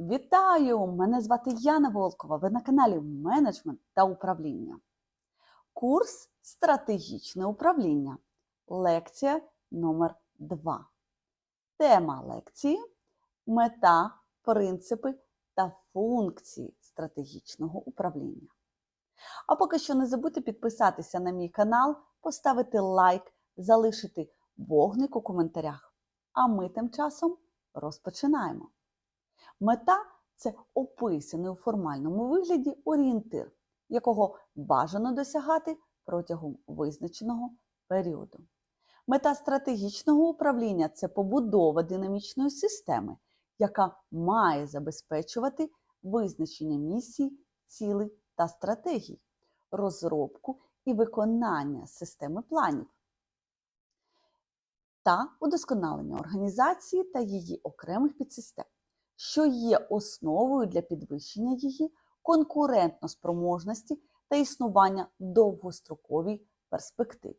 Вітаю! Мене звати Яна Волкова. Ви на каналі Менеджмент та управління. Курс Стратегічне управління. Лекція номер 2 Тема лекції Мета, принципи та функції стратегічного управління. А поки що не забудьте підписатися на мій канал, поставити лайк, залишити вогник у коментарях. А ми тим часом розпочинаємо. Мета це описаний у формальному вигляді орієнтир, якого бажано досягати протягом визначеного періоду. Мета стратегічного управління це побудова динамічної системи, яка має забезпечувати визначення місій, цілей та стратегій, розробку і виконання системи планів та удосконалення організації та її окремих підсистем що є основою для підвищення її конкурентноспроможності та існування довгостроковій перспективі.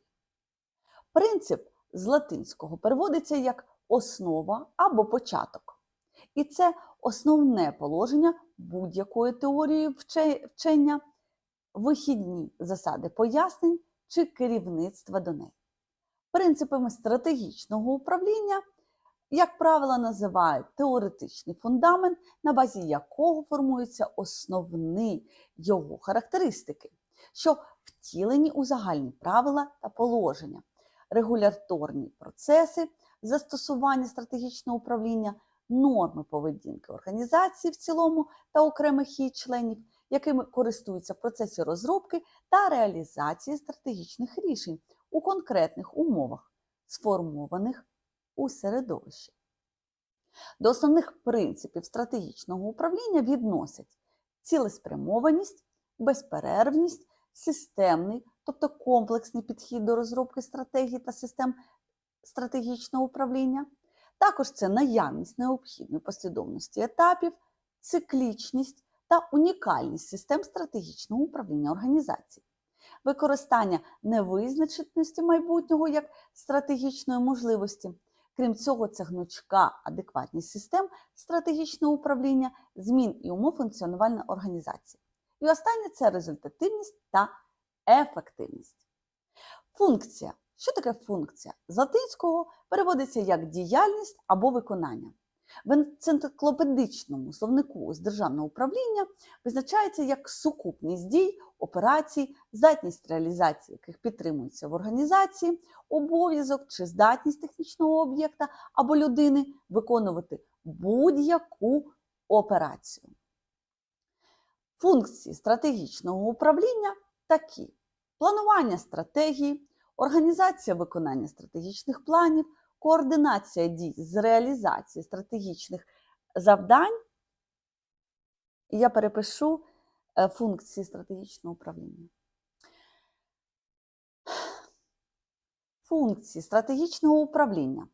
Принцип з латинського переводиться як основа або початок. І це основне положення будь-якої теорії вчення, вихідні засади пояснень чи керівництва до неї. Принципами стратегічного управління як правило, називають теоретичний фундамент, на базі якого формуються основні його характеристики, що втілені у загальні правила та положення, регуляторні процеси, застосування стратегічного управління, норми поведінки організації в цілому та окремих її членів, якими користуються в процесі розробки та реалізації стратегічних рішень у конкретних умовах, сформованих у середовищі. До основних принципів стратегічного управління відносять цілеспрямованість, безперервність, системний, тобто комплексний підхід до розробки стратегії та систем стратегічного управління. Також це наявність необхідної послідовності етапів, циклічність та унікальність систем стратегічного управління організації. Використання невизначеності майбутнього як стратегічної можливості, Крім цього, це гнучка адекватність систем стратегічного управління, змін і умов функціонування організації. І останнє це результативність та ефективність. Функція. Що таке функція? З латинського переводиться як діяльність або виконання. В енциклопедичному словнику з державного управління визначається як сукупність дій, операцій, здатність реалізації, яких підтримується в організації, обов'язок чи здатність технічного об'єкта або людини виконувати будь-яку операцію. Функції стратегічного управління такі: планування стратегії, організація виконання стратегічних планів координація дій з реалізації стратегічних завдань. Я перепишу е, функції стратегічного управління. Функції стратегічного управління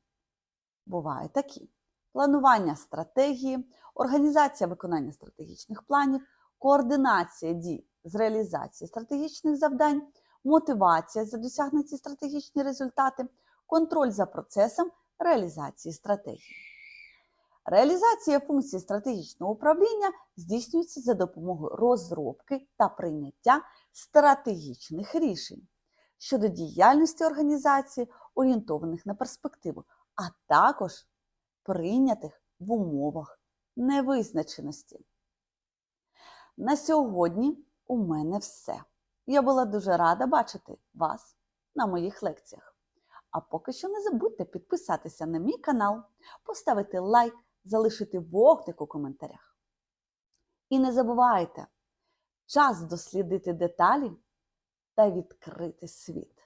бувають такі: планування стратегії, організація виконання стратегічних планів, координація дій з реалізації стратегічних завдань, мотивація за досягнені стратегічні результати контроль за процесом реалізації стратегії. Реалізація функцій стратегічного управління здійснюється за допомогою розробки та прийняття стратегічних рішень щодо діяльності організації, орієнтованих на перспективу, а також прийнятих в умовах невизначеності. На сьогодні у мене все. Я була дуже рада бачити вас на моїх лекціях. А поки що не забудьте підписатися на мій канал, поставити лайк, залишити вогник у коментарях. І не забувайте час дослідити деталі та відкрити світ.